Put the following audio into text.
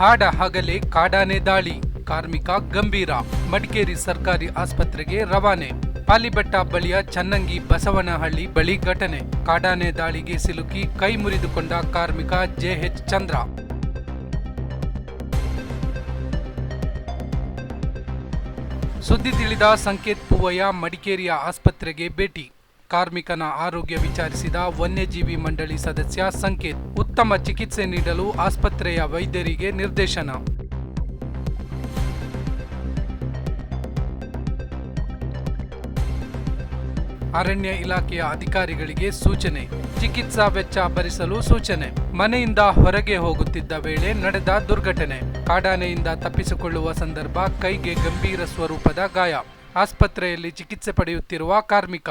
ಹಾಡ ಹಗಲೇ, ಕಾಡಾನೆ ದಾಳಿ. ಕಾರ್ಮಿಕ ಗಂಭೀರ. ಮಡಿಕೇರಿ ಸರ್ಕಾರಿ ಆಸ್ಪತ್ರೆಗೆ ರವಾನೆ. ಪಾಲಿಬೆಟ್ಟ ಬಳಿಯ ಚನ್ನಂಗಿ ಬಸವನಹಳ್ಳಿ ಬಳಿ ಘಟನೆ. ಕಾಡಾನೆ ದಾಳಿಗೆ ಸಿಲುಕಿ ಕೈ ಮುರಿದುಕೊಂಡ ಕಾರ್ಮಿಕ ಜೆಎಚ್ ಚಂದ್ರ. ಸುದ್ದಿ ತಿಳಿದ ಸಂಕೇತ್ ಪೂವಯ್ಯ ಮಡಿಕೇರಿಯ ಆಸ್ಪತ್ರೆಗೆ ಭೇಟಿ. ಕಾರ್ಮಿಕನ ಆರೋಗ್ಯ ವಿಚಾರಿಸಿದ ವನ್ಯಜೀವಿ ಮಂಡಳಿ ಸದಸ್ಯ ಸಂಕೇತ್, ಉತ್ತಮ ಚಿಕಿತ್ಸೆ ನೀಡಲು ಆಸ್ಪತ್ರೆಯ ವೈದ್ಯರಿಗೆ ನಿರ್ದೇಶನ. ಅರಣ್ಯ ಇಲಾಖೆಯ ಅಧಿಕಾರಿಗಳಿಗೆ ಸೂಚನೆ, ಚಿಕಿತ್ಸಾ ವೆಚ್ಚ ಭರಿಸಲು ಸೂಚನೆ. ಮನೆಯಿಂದ ಹೊರಗೆ ಹೋಗುತ್ತಿದ್ದ ವೇಳೆ ನಡೆದ ದುರ್ಘಟನೆ, ಕಾಡಾನೆಯಿಂದ ತಪ್ಪಿಸಿಕೊಳ್ಳುವ ಸಂದರ್ಭ ಕೈಗೆ ಗಂಭೀರ ಸ್ವರೂಪದ ಗಾಯ. ಆಸ್ಪತ್ರೆಯಲ್ಲಿ ಚಿಕಿತ್ಸೆ ಪಡೆಯುತ್ತಿರುವ ಕಾರ್ಮಿಕ.